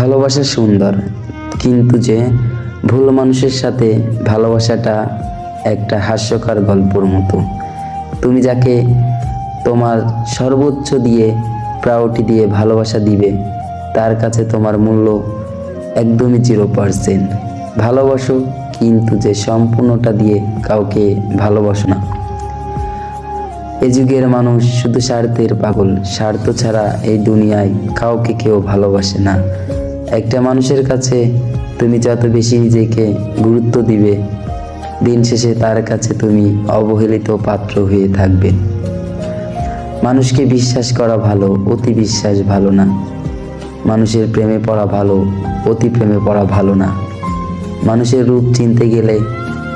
ভালোবাসা সুন্দর, কিন্তু যে ভুল মানুষের সাথে ভালোবাসাটা একটা হাস্যকর গল্পর মতো। তুমি যাকে তোমার সর্বোচ্চ দিয়ে প্রায়োরিটি দিয়ে ভালোবাসা দিবে, তার কাছে তোমার মূল্য একদমই জিরো পার্সেন্ট ভালোবাসো, কিন্তু যে সম্পূর্ণটা দিয়ে কাউকে ভালোবাসো না। এ যুগের মানুষ শুধু স্বার্থের পাগল, স্বার্থ ছাড়া এই দুনিয়ায় কাউকে কেউ ভালোবাসে না। একটা মানুষের কাছে তুমি যত বেশি নিজেকে গুরুত্ব দিবে, দিন শেষে তার কাছে তুমি অবহেলিত পাত্র হয়ে থাকবে। মানুষকে বিশ্বাস করা ভালো, অতি বিশ্বাস ভালো না। মানুষের প্রেমে পড়া ভালো, অতি প্রেমে পড়া ভালো না। মানুষের রূপ চিনতে গেলে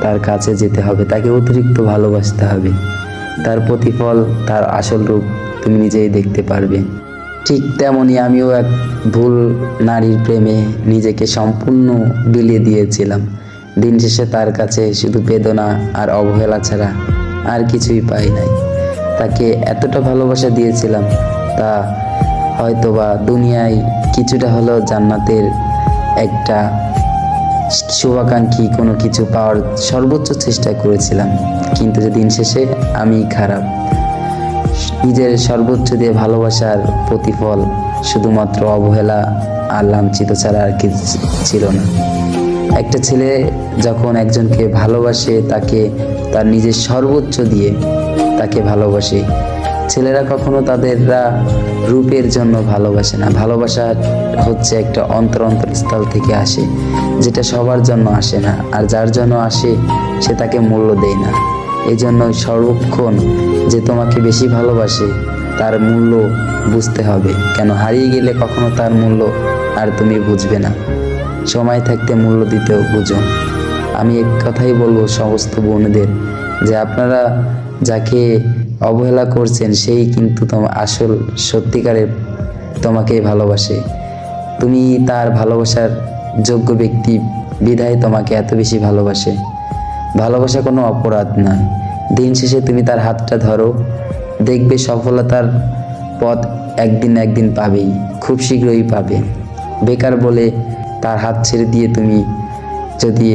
তার কাছে যেতে হবে, তাকে অতিরিক্ত ভালোবাসতে হবে। তার প্রতিফল, তার আসল রূপ তুমি নিজেই দেখতে পারবে। ঠিক তেমনই আমিও এক ভুল নারীর প্রেমে নিজেকে সম্পূর্ণ বিলিয়ে দিয়েছিলাম। দিন শেষে তার কাছে শুধু বেদনা আর অবহেলা ছাড়া আর কিছুই পাই নাই। তাকে এতটা ভালোবাসা দিয়েছিলাম, তা হয়তোবা দুনিয়ায় কিছুটা হলেও জান্নাতের একটা শুভাকাঙ্ক্ষী কোনো কিছু পাওয়ার সর্বোচ্চ চেষ্টা করেছিলাম। কিন্তু যে দিন শেষে আমি খারাপ। নিজের সর্বোচ্চ দিয়ে ভালোবাসার প্রতিফল শুধুমাত্র অবহেলা আর লাঞ্ছিত ছাড়া আর কিছু ছিল না। একটা ছেলে যখন একজনকে ভালোবাসে, তাকে তার নিজের সর্বোচ্চ দিয়ে তাকে ভালোবাসে। ছেলেরা কখনো তাদেররা রূপের জন্য ভালোবাসে না। ভালোবাসা হচ্ছে একটা অন্তর অন্তরস্থল থেকে আসে, যেটা সবার জন্য আসে না। আর যার জন্য আসে, সে তাকে মূল্য দেয় না। এই জন্য সর্বক্ষণ যে তোমাকে বেশি ভালোবাসে, তার মূল্য বুঝতে হবে। কেন হারিয়ে গেলে কখনো তার মূল্য আর তুমি বুঝবে না। সময় থাকতে মূল্য দিতেও বুঝো। আমি এক কথাই বলব সমস্ত বোনদের যে আপনারা যাকে অবহেলা করছেন, সেই কিন্তু তোমার আসল সত্যিকারের তোমাকে ভালোবাসে। তুমি তার ভালোবাসার যোগ্য ব্যক্তি, বিধায় তোমাকে এত বেশি ভালোবাসে। ভালোবাসা কোনো অপরাধ নয়। দিন শেষে তুমি তার হাতটা ধরো। দেখবে সফলতার পথ একদিন না একদিন পাবেই, খুব শীঘ্রই পাবে। বেকার বলে তার হাত ছেড়ে দিয়ে তুমি যদি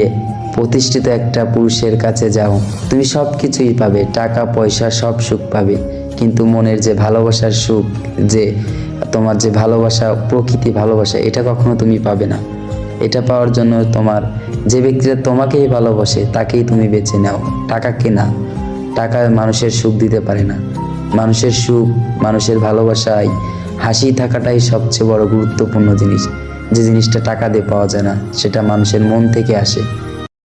প্রতিষ্ঠিত একটা পুরুষের কাছে যাও, তুমি সব কিছুই পাবে, টাকা, পয়সা, সব সুখ পাবে। কিন্তু মনের যে ভালোবাসার সুখ, যে তোমার যে ভালোবাসা, প্রকৃতি ভালোবাসা, এটা কখনো তুমি পাবে না। এটা পাওয়ার জন্য তোমার, যে ব্যক্তিরা তোমাকেই ভালোবাসে, তাকেই তুমি বেছে নাও। টাকা কেনা, টাকা মানুষের সুখ দিতে পারে না। মানুষের সুখ, মানুষের ভালোবাসায় হাসি থাকাটাই সবচেয়ে বড় গুরুত্বপূর্ণ জিনিস। যে জিনিসটা টাকা দিয়ে পাওয়া যায় না, সেটা মানুষের মন থেকে আসে।